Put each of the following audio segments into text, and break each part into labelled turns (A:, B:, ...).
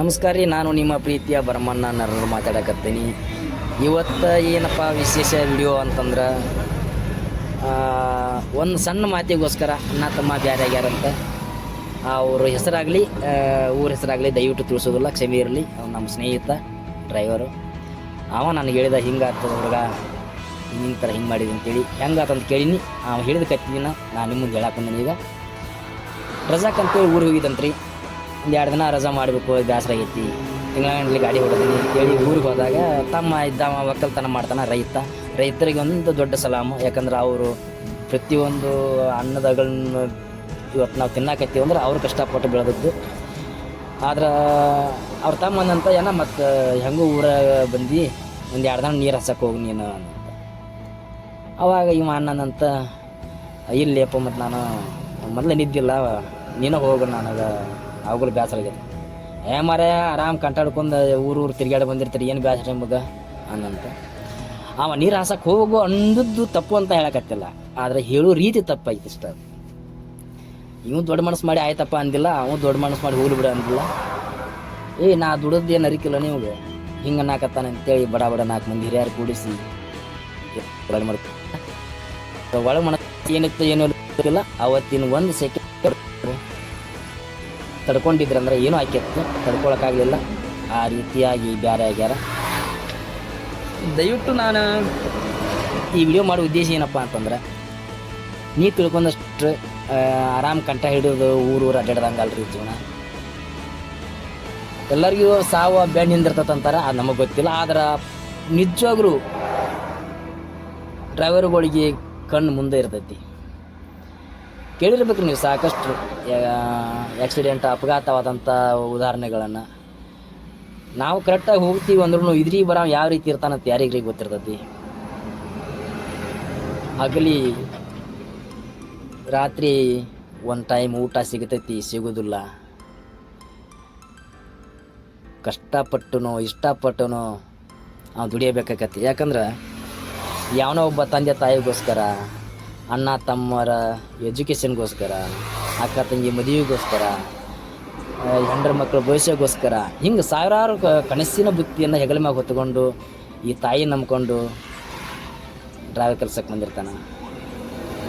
A: ನಮಸ್ಕಾರ ರೀ, ನಾನು ನಿಮ್ಮ ಪ್ರೀತಿಯ ಬರಮಣ್ಣ ನರ್ರು ಮಾತಾಡಕತ್ತೀನಿ. ಇವತ್ತು ಏನಪ್ಪ ವಿಶೇಷ ವಿಡಿಯೋ ಅಂತಂದ್ರೆ ಒಂದು ಸಣ್ಣ ಮಾತಿಗೋಸ್ಕರ ಅಣ್ಣ ತಮ್ಮ ಬ್ಯಾರೆ ಆಗ್ಯಾರಂತ. ಅವ್ರ ಹೆಸರಾಗಲಿ ಊರ ಹೆಸರಾಗಲಿ ದಯವಿಟ್ಟು ತಿಳಿಸೋದಿಲ್ಲ, ಕ್ಷಮೆ ಇರಲಿ. ಅವ್ನು ನಮ್ಮ ಸ್ನೇಹಿತ ಡ್ರೈವರು ಅವ ನನಗೆ ಹೇಳಿದ ಹಿಂಗಾಗ್ತದ ಹುಡುಗ ಹಿಂಗೆ ಥರ ಹಿಂಗೆ ಮಾಡಿದೆ ಅಂತೇಳಿ. ಹೆಂಗಾತಂತ ಕೇಳೀನಿ. ಅವ ಹೇಳಿದ ಕತ್ತಿನ ನಾನು ನಿಮ್ಮ ಹೇಳಕ್ಕೆ ಬಂದೀನಿ ಈಗ. ರಜಾಕಂತೇಳಿ ಊರಿಗೆ ಹೋಗಿದ್ದಂತ್ರಿ. ಒಂದು ಎರಡು ದಿನ ರಜಾ ಮಾಡಬೇಕು ಬೇಸರ ಆಗೈತಿ ತಿಂಗಳ ಗಾಡಿ ಹೊಡೆದೀನಿ ಅಂತೇಳಿ ಊರಿಗೆ ಹೋದಾಗ ತಮ್ಮ ಇದ್ದ ಒಕ್ಕಲ್ತನ ಮಾಡ್ತಾನೆ ರೈತ. ರೈತರಿಗೆ ಒಂದು ದೊಡ್ಡ ಸಲಾಮು. ಯಾಕಂದ್ರೆ ಅವರು ಪ್ರತಿಯೊಂದು ಅನ್ನದಗಳನ್ನ ಇವತ್ತು ನಾವು ತಿನ್ನಕತ್ತೀವಿ ಅಂದ್ರೆ ಅವ್ರು ಕಷ್ಟಪಟ್ಟು ಬೆಳೆದದ್ದು. ಆದ್ರೆ ಅವ್ರ ತಮ್ಮನಂತ ಏನ ಮತ್ತು ಹೆಂಗೂ ಊರಾಗ ಬಂದು ಒಂದು ಎರಡು ದಿನ ನೀರು ಹಸಕ್ಕೆ ಹೋಗಿ ನೀನು ಅಂತ. ಅವಾಗ ಇವ ಅಣ್ಣನಂತ, ಇಲ್ಲಪ್ಪ ಮತ್ತು ನಾನು ಮೊದಲೇ ನಿದ್ದಿಲ್ಲ. ನೀನು ಹೋಗು ನನಗೆ ಅವುಗಳು ಬೇಸರ ಆಗೈತೆ. ಏ ಮರ ಆರಾಮ್ ಕಂಟಾಡ್ಕೊಂಡು ಊರು ಊರು ತಿರ್ಗಾಡಿ ಬಂದಿರ್ತಾರೆ, ಏನು ಬೇಸರ ನಿಮಗೆ? ಅಂದಂತ ಅವ ನೀರು ಹಾಸಕ್ಕೆ ಹೋಗು ಅಂದದ್ದು ತಪ್ಪು ಅಂತ ಹೇಳಕತ್ತಿಲ್ಲ, ಆದರೆ ಹೇಳೋ ರೀತಿ ತಪ್ಪಾಯ್ತು ಇಷ್ಟ. ಇವು ದೊಡ್ಡ ಮನಸ್ಸು ಮಾಡಿ ಆಯ್ತಪ್ಪ ಅಂದಿಲ್ಲ ಅವನು ದೊಡ್ಡ ಮನಸ್ಸು ಮಾಡಿ ಹೋಗ್ಲಿ ಬಿಡ ಅಂದಿಲ್ಲ. ಏ, ನಾ ದುಡದ್ದು ಏನು ಅರಿಕಿಲ್ಲ ನಿಮಗೆ? ಹಿಂಗೆ ನಾಕತ್ತಾನೆ ಅಂತೇಳಿ ಬಡ ಬಡ ನಾಲ್ಕು ಮಂದಿ ಹಿರಿಯರು ಕೂಡಿಸಿ ಒಳಗೆ ಮನಸ್ಸು ಏನಿತ್ತು ಏನೂ ಇಲ್ಲ ಅವತ್ತಿನ ಒಂದು ಸೆಕೆಂಡ್ ತಡ್ಕೊಂಡಿದ್ರಂದ್ರೆ ಏನೂ ಆಕಿತ್ತು ತಡ್ಕೊಳಕ್ಕಾಗಲಿಲ್ಲ. ಆ ರೀತಿಯಾಗಿ ಬೇರೆ ಆಗ್ಯಾರ. ದಯವಿಟ್ಟು ನಾನು ಈ ವಿಡಿಯೋ ಮಾಡೋ ಉದ್ದೇಶ ಏನಪ್ಪ ಅಂತಂದ್ರೆ ನೀ ತಿಳ್ಕೊಂಡಷ್ಟು ಆರಾಮ್ ಕಂಠ ಹಿಡಿದು ಊರು ಊರು ಅಡ್ಡಾಡ್ದಂಗೆ ಅಲ್ರಿ ಜೀವನ. ಎಲ್ಲರಿಗೂ ಸಾವು ಬೆಣ್ಣ ನಿಂದಿರ್ತದಂತಾರೆ ಅದು ನಮಗೆ ಗೊತ್ತಿಲ್ಲ. ಆದ್ರೆ ನಿಜವಾಗ್ಲೂ ಡ್ರೈವರ್ಗಳಿಗೆ ಕಣ್ಣು ಮುಂದೆ ಇರ್ತೈತಿ. ಕೇಳಿರ್ಬೇಕು ನೀವು ಸಾಕಷ್ಟು ಆಕ್ಸಿಡೆಂಟ್ ಅಪಘಾತವಾದಂಥ ಉದಾಹರಣೆಗಳನ್ನು. ನಾವು ಕರೆಕ್ಟಾಗಿ ಹೋಗ್ತೀವಿ ಅಂದ್ರೂ ಇದ್ರಿ ಬರೋ ಯಾವ ರೀತಿ ಇರ್ತಾನಂತ ಯಾರಿಗ್ರಿ ಗೊತ್ತಿರ್ತೈತಿ? ಹಗಲಿ, ರಾತ್ರಿ ಒಂದು ಟೈಮ್ ಊಟ ಸಿಗತೈತಿ, ಸಿಗೋದಿಲ್ಲ. ಕಷ್ಟಪಟ್ಟುನೋ, ಇಷ್ಟಪಟ್ಟುನೋ ನಾವು ದುಡಿಯಬೇಕಾಗತ್ತೆ ಯಾಕಂದ್ರೆ, ಯಾವನೋ ಒಬ್ಬ ತಂದೆ ತಾಯಿಗೋಸ್ಕರ ಅಣ್ಣ ತಮ್ಮರ ಎಜುಕೇಷನ್ಗೋಸ್ಕರ ಅಕ್ಕ ತಂಗಿ ಮದುವೆಗೋಸ್ಕರ ಹೆಂಡ್ರ ಮಕ್ಕಳ ಭವಿಷ್ಯಗೋಸ್ಕರ ಹಿಂಗೆ ಸಾವಿರಾರು ಕನಸಿನ ಬುತ್ತಿಯನ್ನು ಹೆಗಲ ಮ್ಯಾಗ ಹೊತ್ಕೊಂಡು ಈ ತಾಯಿ ನಂಬ್ಕೊಂಡು ಡ್ರೈವರ್ ಕೆಲ್ಸಕ್ಕೆ ಬಂದಿರ್ತಾನೆ.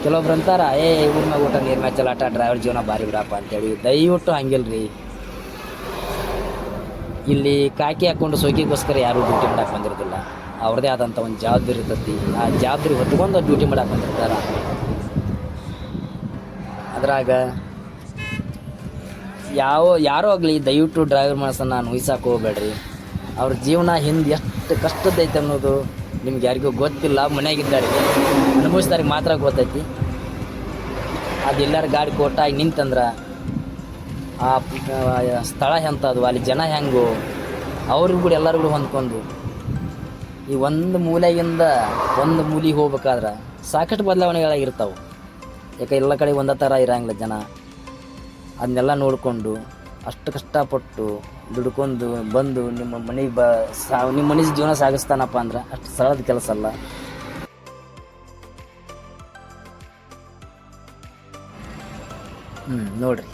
A: ಕೆಲವೊಬ್ರು ಅಂತಾರ, ಏ ಊರ್ ಮ್ಯಾಗ ಊಟ, ನೀರ್ ಮ್ಯಾಚ್ ಆಟ ಡ್ರೈವರ್ ಜೀವನ ಭಾರಿ ಬಿಡಪ್ಪ ಅಂತೇಳಿ ದಯವಿಟ್ಟು ಹಂಗಿಲ್ರಿ. ಇಲ್ಲಿ ಕಾಕಿ ಹಾಕ್ಕೊಂಡು ಸೋಕಿಗೋಸ್ಕರ ಯಾರು ಡ್ಯೂಟಿ ಮಾಡಕ್ಕೆ ಬಂದಿರೋದಿಲ್ಲ. ಅವ್ರದ್ದೇ ಆದಂಥ ಒಂದು ಜವಾಬ್ದಾರಿ ಇರ್ತೈತಿ. ಆ ಜವಾಬ್ದಾರಿ ಹೊತ್ಕೊಂಡು ಡ್ಯೂಟಿ ಮಾಡಕ್ಕೆ ಬಂದಿರ್ತಾರೆ. ಅದ್ರಾಗ ಯಾವ, ಯಾರೋ ಆಗಲಿ ದಯವಿಟ್ಟು ಡ್ರೈವರ್ ಮನಸ್ಸನ್ನು ನೋಯ್ಸಕ್ಕೆ ಹೋಗ್ಬೇಡ್ರಿ. ಅವ್ರ ಜೀವನ ಹಿಂದೆ ಎಷ್ಟು ಕಷ್ಟದೈತೆ ಅನ್ನೋದು ನಿಮ್ಗೆ ಯಾರಿಗೂ ಗೊತ್ತಿಲ್ಲ. ಮನೆಯಾಗಿದ್ದಾರೆ ಅನುಭವಿಸಿದವ್ರಿಗೆ ಮಾತ್ರ ಗೊತ್ತೈತಿ. ಅದು ಎಲ್ಲಾರು ಗಾಡಿ ಕೊಟ್ಟಾಗಿ ನಿಂತಂದ್ರೆ ಆ ಸ್ಥಳ ಎಂಥದ್ದು ಅಲ್ಲಿ ಜನ ಹೆಂಗು, ಅವ್ರಿಗೂ ಕೂಡ ಎಲ್ಲರಿಗೂ ಹೊಂದ್ಕೊಂಡು ಈ ಒಂದು ಮೂಲೆಯಿಂದ ಒಂದು ಮೂಲಿಗೆ ಹೋಗ್ಬೇಕಾದ್ರೆ ಸಾಕಷ್ಟು ಬದಲಾವಣೆಗಳಾಗಿರ್ತಾವೆ. ಯಾಕೆ ಎಲ್ಲ ಕಡೆ ಒಂದೇ ಥರ ಇರಂಗಿಲ್ಲ ಜನ. ಅದನ್ನೆಲ್ಲ ನೋಡಿಕೊಂಡು ಅಷ್ಟು ಕಷ್ಟಪಟ್ಟು ದುಡ್ಕೊಂಡು ಬಂದು ನಿಮ್ಮ ಮನೆಗೆ ಬ ಸಾ ನಿಮ್ಮ ಮನೆ ಜೀವನ ಸಾಗಿಸ್ತಾನಪ್ಪ ಅಂದ್ರೆ ಅಷ್ಟು ಸರಳದ ಕೆಲಸ ಅಲ್ಲ. ಹ್ಞೂ ನೋಡ್ರಿ.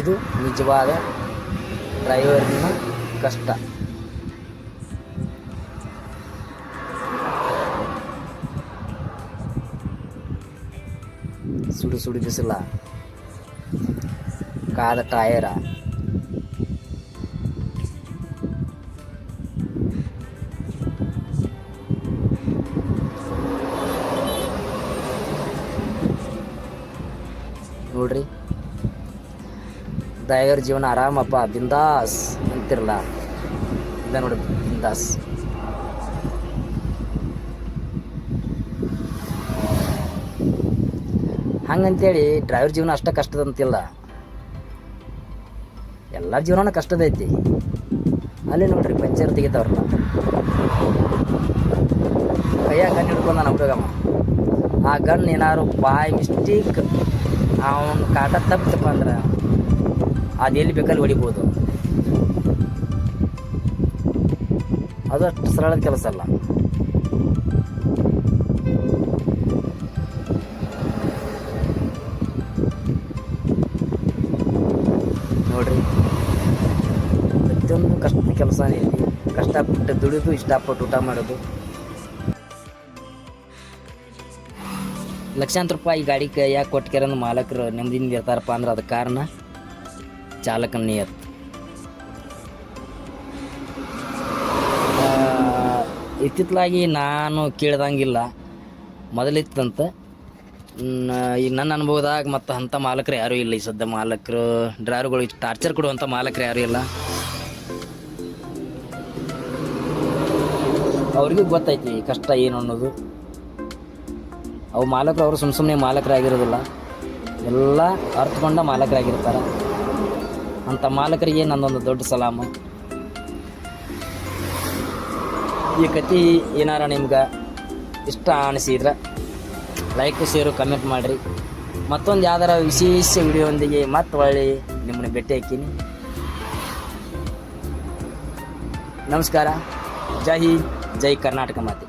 A: ಇದು ನಿಜವಾದ ಡ್ರೈವರ್ನ ಕಷ್ಟ. ಸುಡು ಸುಡು ಬಿಸಿಲ. ಕಾದ ಟಯರ ನೋಡ್ರಿ. ಡ್ರೈವರ್ ಜೀವನ ಆರಾಮಪ್ಪ, ಬಿಂದಾಸ್ ಅಂತಿರಲ್ಲ. ಇದ ನೋಡಿ, ಬಿಂದಾಸ್. ಹಂಗಂತೇಳಿ ಡ್ರೈವರ್ ಜೀವನ ಅಷ್ಟ ಕಷ್ಟದಂತಿಲ್ಲ. ಎಲ್ಲ ಜೀವನನ ಕಷ್ಟದೈತಿ. ಅಲ್ಲಿ ನೋಡ್ರಿ ಪಂಚರ್ ತೆಗಿತಾವ್ರಲ್ಲ. ಕೈಯ ಗನ್ ಹಿಡ್ಕೊಂಡ ಹುಡುಗಮ್ಮ ಆ ಗನ್ ಏನಾದ್ರು ಬಾಯ್ ಮಿಸ್ಟೇಕ್, ಅವನ ಕಾಟ ತಪ್ಪಿತಪ್ಪ ಅಂದ್ರೆ ಅದು ಎಲ್ಲಿ ಬೇಕಲ್ಲಿ ಹೊಡಿಬೋದು. ಅದು ಅಷ್ಟು ಸರಳ ಕೆಲಸ ಅಲ್ಲ. ನೋಡ್ರಿ, ಪ್ರತಿಯೊಂದು ಕಷ್ಟ ಕೆಲಸನೇ ಕಷ್ಟಪಟ್ಟು ದುಡಿದು, ಇಷ್ಟಪಟ್ಟು ಊಟ ಮಾಡೋದು. ಲಕ್ಷಾಂತರ ರೂಪಾಯಿ ಗಾಡಿಗೆ ಯಾಕೆ ಕೊಟ್ಕ್ಯಾರ ಮಾಲಕರು ನೆಮ್ಮದಿಂದ ಇರ್ತಾರಪ್ಪ ಅಂದ್ರೆ ಅದು ಕಾರಣ ಚಾಲಕನ ನಿಯತ್. ಇತ್ತಿತ್ತಲಾಗಿ ನಾನು ಕೇಳ್ದಂಗಿಲ್ಲ. ಮೊದಲಿತ್ತಂತ. ಈ ನನ್ನ ಅನುಭವದಾಗ ಮತ್ತು ಅಂಥ ಮಾಲಕರು ಯಾರೂ ಇಲ್ಲ. ಈ ಸದ್ಯ ಮಾಲಕರು ಡ್ರೈವರ್ಗಳು ಟಾರ್ಚರ್ ಕೊಡುವಂಥ ಮಾಲಕರು ಯಾರೂ ಇಲ್ಲ. ಅವ್ರಿಗೂ ಗೊತ್ತೈತಿ ಕಷ್ಟ ಏನು ಅನ್ನೋದು. ಅವು ಮಾಲಕರು ಅವರು ಸುಮ್ಮ ಸುಮ್ಮನೆ ಮಾಲಕರಾಗಿರೋದಿಲ್ಲ. ಎಲ್ಲ ಅರ್ಥಕೊಂಡ ಮಾಲಕರಾಗಿರ್ತಾರೆ. ಅಂಥ ಮಾಲಕರಿಗೆ ನನ್ನೊಂದು ದೊಡ್ಡ ಸಲಾಮ. ಈ ಕತೆ ಏನಾರ ನಿಮ್ಗೆ ಇಷ್ಟ ಅನಿಸಿದ್ರೆ ಲೈಕ್ ಶೇರು ಕಮೆಂಟ್ ಮಾಡಿರಿ. ಮತ್ತೊಂದು ಯಾವ್ದಾರ ವಿಶೇಷ ವಿಡಿಯೋದೊಂದಿಗೆ ಮತ್ತೆ ಹೊಳ್ಳಿ ನಿಮ್ಮನ್ನ ಭೇಟಿ ಹಾಕೀನಿ ನಮಸ್ಕಾರ. ಜೈ ಹಿಂದ್, ಜೈ ಕರ್ನಾಟಕ ಮಾತೆ.